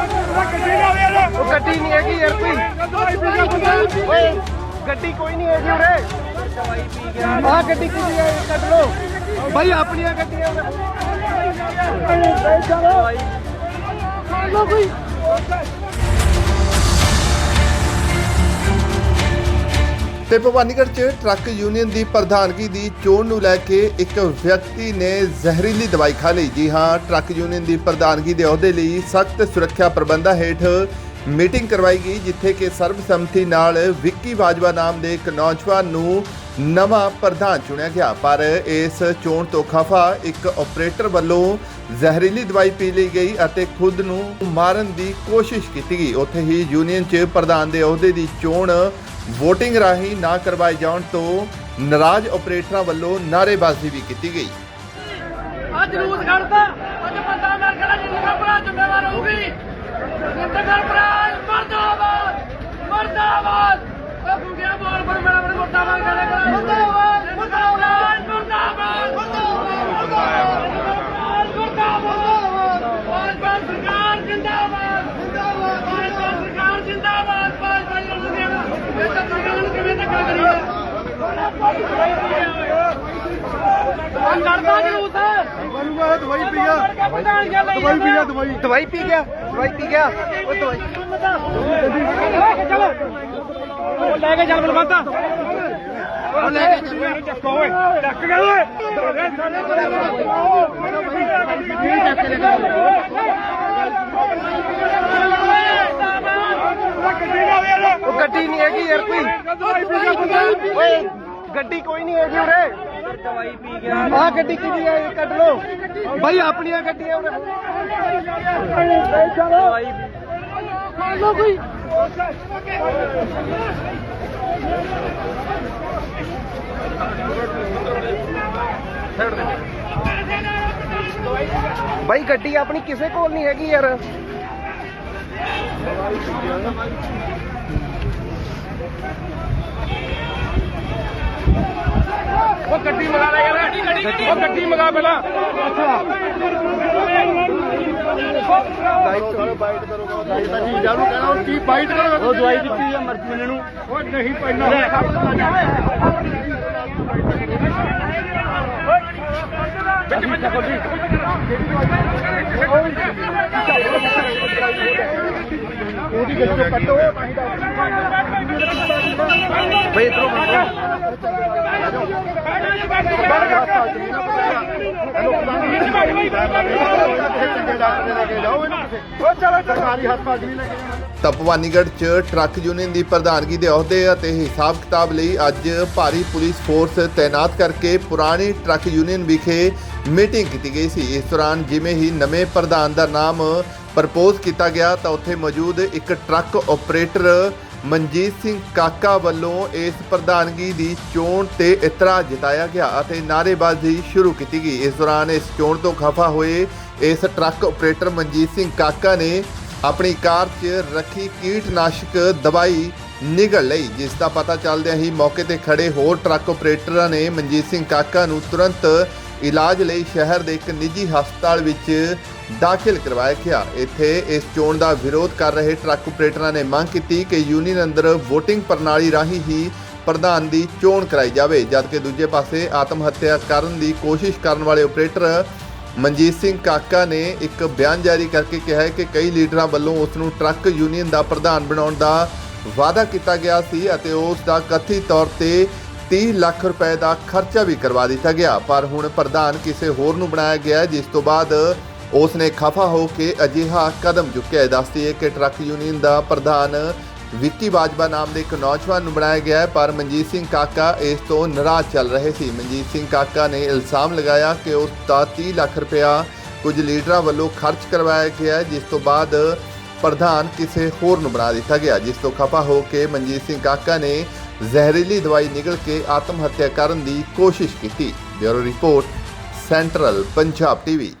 ਉਹ ਗੱਡੀ ਨਹੀਂ ਹੈਗੀ ਯਾਰ ਕੋਈ। ਓਏ ਗੱਡੀ ਕੋਈ ਨਹੀਂ ਹੈਗੀ ਉਰੇ। ਆਹ ਗੱਡੀ ਕਿਹਦੀ ਹੈ ਕੱਢ ਲੋ ਭਾਈ ਆਪਣੀਆਂ ਗੱਡੀਆਂ ਲੋ ਕੋਈ। ਤੇ ਭਵਾਨੀਗੜ੍ਹ 'ਚ ਟਰੱਕ ਯੂਨੀਅਨ ਦੀ ਪ੍ਰਧਾਨਗੀ ਦੀ ਚੋਣ ਨੂੰ ਲੈ ਕੇ ਇੱਕ ਵਿਅਕਤੀ ਨੇ ਜ਼ਹਿਰੀਲੀ ਦਵਾਈ ਖਾ ਲਈ। ਜੀ ਹਾਂ, ਟਰੱਕ ਯੂਨੀਅਨ ਦੀ ਪ੍ਰਧਾਨਗੀ ਦੇ ਅਹੁਦੇ ਲਈ ਸਖਤ ਸੁਰੱਖਿਆ ਪ੍ਰਬੰਧਾਂ ਹੇਠ ਮੀਟਿੰਗ ਕਰਵਾਈ ਗਈ, ਜਿੱਥੇ ਕਿ ਸਰਬਸੰਮਤੀ ਨਾਲ ਵਿੱਕੀ ਬਾਜਵਾ ਨਾਮ ਦੇ ਇੱਕ ਨੌਜਵਾਨ ਨੂੰ ਨਵਾਂ ਪ੍ਰਧਾਨ ਚੁਣਿਆ ਗਿਆ। ਪਰ ਇਸ ਚੋਣ ਤੋਂ ਖਫਾ ਇੱਕ ਆਪਰੇਟਰ ਵੱਲੋਂ ਜ਼ਹਿਰੀਲੀ ਦਵਾਈ ਪੀ ਲਈ ਗਈ ਅਤੇ ਖੁਦ ਨੂੰ ਮਾਰਨ ਦੀ ਕੋਸ਼ਿਸ਼ ਕੀਤੀ ਗਈ। ਉੱਥੇ ਹੀ ਯੂਨੀਅਨ 'ਚ ਪ੍ਰਧਾਨ ਦੇ ਅਹੁਦੇ ਦੀ ਚੋਣ VOTING ਰਾਹੀਂ ਨਾ ਕਰਵਾਏ ਜਾਣ ਤੋਂ ਨਾਰਾਜ਼ ਆਪਰੇਟਰਾਂ ਵੱਲੋਂ ਨਾਅਰੇਬਾਜ਼ੀ ਵੀ ਕੀਤੀ ਗਈ। ਅੱਜ ਜਲੂਸ ਕੱਢਦਾ, ਅੱਜ ਬੰਦਾ ਮਰ ਗਿਆ ਜਿੰਨਾ ਭਰਾ ਜ਼ਿੰਮੇਵਾਰ ਹੋਊਗੀ। ਜਿੰਦਗਰ ਭਰਾ ਮਰਦਾਬਾਦ ਮਰਦਾਬਾਦ। ਉਹ ਗੁੰਗਿਆ ਬੋਲ ਪਰ ਮੇਰਾ ਬੜਾ ਮਰਦਾਬਾਦ ਕਰੇ। ਮਰਦਾਬਾਦ ਮਰਦਾਬਾਦ। ਮਰਦਾਬਾਦ ਮਰਦਾਬਾਦ ਮਰਦਾਬਾਦ। ਭਾਜਪਾ ਸਰਕਾਰ ਜਿੰਦਾਬਾਦ। ਜਿੰਦਾਬਾਦ ਭਾਜਪਾ ਸਰਕਾਰ ਜਿੰਦਾਬਾਦ। ਭਾਜਪਾ ਲੁਧਿਆਣਾ ਇਹ ਤਾਂ ਸਰਕਾਰ ਨੂੰ ਕਿਵੇਂ ਧੱਕਾ ਕਰੀਏ ਆ ਕਰਦਾ ਜਲੂਸ ਦਵਾਈ ਪੀ ਗਿਆ ਦਵਾਈ ਪੀ ਗਿਆ ਦਵਾਈ। ਦਵਾਈ ਪੀ ਗਿਆ ਦਵਾਈ ਪੀ ਗਿਆ। ਉਹ ਦਵਾਈ। ਉਹ ਲੈ ਕੇ ਚੱਲ ਬਲਵੰਤਾ। ਉਹ ਲੈ ਕੇ ਚੱਲ। ਚੱਕੋ ਓਏ ਚੱਕ ਗਿਆ ਓਏ ਉਹ ਗੱਡੀ ਨਹੀਂ ਹੈਗੀ ਯਾਰ ਕੋਈ। ਓਏ ਗੱਡੀ ਕੋਈ ਨਹੀਂ ਹੈਗੀ ਉਰੇ। ਦਵਾਈ ਪੀ ਗਿਆ ਆਹ ਗੱਡੀ ਕਿਹਦੀ ਹੈ ਕੱਢ ਲੋ ਭਾਈ ਆਪਣੀਆਂ ਗੱਡੀਆਂ ਉਰੇ ਦਵਾਈ ਲੋ ਕੋਈ ਭਾਈ ਗੱਡੀ ਆਪਣੀ ਕਿਸੇ ਕੋਲ ਨਹੀਂ ਹੈਗੀ ਯਾਰ। ਉਹ ਗੱਡੀ ਮੰਗਾ ਲੈ ਯਾਰ। ਉਹ ਗੱਡੀ ਮੰਗਾ ਪਹਿਲਾਂ। ਉਹ ਦਵਾਈ ਦਿੱਤੀ ਆ ਮਰਜ਼ੀ ਮੈਨੂੰ। ਉਹ ਨਹੀਂ ਪੈਣਾ ਵਿੱਚ ਵਿੱਚ ਖੋਲੀ ਉਹਦੀ ਗੱਡੀ ਤੋਂ ਕੱਟੋ ਭਾਈ ਇਧਰੋਂ ਤਾਂ ਭਵਾਨੀਗੜ੍ਹ 'ਚ ਟਰੱਕ ਯੂਨੀਅਨ ਦੀ ਪ੍ਰਧਾਨਗੀ ਦੇ ਅਹੁਦੇ ਅਤੇ ਹਿਸਾਬ ਕਿਤਾਬ ਲਈ ਅੱਜ ਭਾਰੀ ਪੁਲਿਸ ਫੋਰਸ ਤਾਇਨਾਤ ਕਰਕੇ ਪੁਰਾਣੀ ਟਰੱਕ ਯੂਨੀਅਨ ਵਿਖੇ ਮੀਟਿੰਗ ਕੀਤੀ ਗਈ ਸੀ। ਇਸ ਦੌਰਾਨ ਜਿਵੇਂ ਹੀ ਨਵੇਂ ਪ੍ਰਧਾਨ ਦਾ ਨਾਮ ਪ੍ਰਪੋਜ਼ ਕੀਤਾ ਗਿਆ ਤਾਂ ਉੱਥੇ ਮੌਜੂਦ ਇੱਕ ਟਰੱਕ ਆਪਰੇਟਰ ਮਨਜੀਤ ਸਿੰਘ ਕਾਕਾ ਵੱਲੋਂ ਇਸ ਪ੍ਰਧਾਨਗੀ ਦੀ ਚੋਣ ਤੇ ਇਤਰਾਜ਼ ਜਤਾਇਆ ਗਿਆ ਅਤੇ ਨਾਅਰੇਬਾਜ਼ੀ ਸ਼ੁਰੂ ਕੀਤੀ ਗਈ। ਇਸ ਦੌਰਾਨ ਇਸ ਚੋਣ ਤੋਂ ਖਫਾ ਹੋਏ ਇਸ ਟਰੱਕ ਆਪਰੇਟਰ ਮਨਜੀਤ ਸਿੰਘ ਕਾਕਾ ਨੇ ਆਪਣੀ ਕਾਰ 'ਚ ਰੱਖੀ ਕੀਟਨਾਸ਼ਕ ਦਵਾਈ ਨਿਗਲ ਲਈ, ਜਿਸ ਦਾ ਪਤਾ ਚੱਲਦਿਆਂ ਹੀ ਮੌਕੇ ਤੇ ਖੜੇ ਹੋਰ ਟਰੱਕ ਆਪਰੇਟਰਾਂ ਨੇ ਮਨਜੀਤ ਸਿੰਘ ਕਾਕਾ ਨੂੰ ਤੁਰੰਤ ਇਲਾਜ ਲਈ ਸ਼ਹਿਰ ਦੇ ਇੱਕ ਨਿੱਜੀ ਹਸਪਤਾਲ ਵਿੱਚ ਦਾਖਲ ਕਰਵਾਇਆ ਗਿਆ। ਇੱਥੇ ਇਸ ਚੋਣ ਦਾ ਵਿਰੋਧ ਕਰ ਰਹੇ ਟਰੱਕ ਆਪਰੇਟਰਾਂ ਨੇ ਮੰਗ ਕੀਤੀ ਕਿ ਯੂਨੀਅਨ ਅੰਦਰ VOTING ਪ੍ਰਣਾਲੀ ਰਾਹੀਂ ਹੀ ਪ੍ਰਧਾਨ ਦੀ ਚੋਣ ਕਰਾਈ ਜਾਵੇ ਜਦਕਿ ਦੂਜੇ ਪਾਸੇ ਆਤਮ ਹੱਤਿਆ ਕਰਨ ਦੀ ਕੋਸ਼ਿਸ਼ ਕਰਨ ਵਾਲੇ ਆਪਰੇਟਰ ਮਨਜੀਤ ਸਿੰਘ ਕਾਕਾ ਨੇ ਇੱਕ ਬਿਆਨ ਜਾਰੀ ਕਰਕੇ ਕਿਹਾ ਹੈ ਕਿ ਕਈ ਲੀਡਰਾਂ ਵੱਲੋਂ ਉਸ ਨੂੰ ਟਰੱਕ ਯੂਨੀਅਨ ਦਾ ਪ੍ਰਧਾਨ ਬਣਾਉਣ ਦਾ ਵਾਅਦਾ ਕੀਤਾ ਗਿਆ ਸੀ ਅਤੇ ਉਸ ਦਾ ਕਥਿਤ ਤੌਰ ਤੇ 30 ਲੱਖ ਰੁਪਏ ਦਾ ਖਰਚਾ ਵੀ ਕਰਵਾ ਦਿੱਤਾ ਗਿਆ। ਪਰ ਹੁਣ ਪ੍ਰਧਾਨ ਕਿਸੇ ਹੋਰ ਨੂੰ ਬਣਾਇਆ ਗਿਆ ਜਿਸ ਤੋਂ ਬਾਅਦ ਉਸ ਨੇ ਖਫਾ ਹੋ ਕੇ ਅਜਿਹਾ ਕਦਮ ਚੁੱਕਿਆ ਹੈ। ਦੱਸਦੀ ਹੈ ਕਿ ਟਰੱਕ ਯੂਨੀਅਨ ਦਾ ਪ੍ਰਧਾਨ ਵਿੱਕੀ ਬਾਜਵਾ ਨਾਮ ਦੇ ਇੱਕ ਨੌਜਵਾਨ ਨੂੰ ਬਣਾਇਆ ਗਿਆ ਹੈ, ਪਰ ਮਨਜੀਤ ਸਿੰਘ ਕਾਕਾ ਇਸ ਤੋਂ ਨਾਰਾਜ਼ ਚੱਲ ਰਹੇ ਸੀ। ਮਨਜੀਤ ਸਿੰਘ ਕਾਕਾ ਨੇ ਇਲਜ਼ਾਮ ਲਗਾਇਆ ਕਿ ਉਸ ਦਾ 30 ਲੱਖ ਰੁਪਇਆ ਕੁਝ ਲੀਡਰਾਂ ਵੱਲੋਂ ਖਰਚ ਕਰਵਾਇਆ ਗਿਆ ਜਿਸ ਤੋਂ ਬਾਅਦ ਪ੍ਰਧਾਨ ਕਿਸੇ ਹੋਰ ਨੂੰ ਬਣਾ ਦਿੱਤਾ ਗਿਆ ਜਿਸ ਤੋਂ ਖਫਾ ਹੋ ਕੇ ਮਨਜੀਤ ਸਿੰਘ ਕਾਕਾ ਨੇ ਜ਼ਹਿਰੀਲੀ ਦਵਾਈ ਨਿਗਲ ਕੇ ਆਤਮ ਹੱਤਿਆ ਕਰਨ ਦੀ ਕੋਸ਼ਿਸ਼ ਕੀਤੀ। Bureau report, central Punjab TV.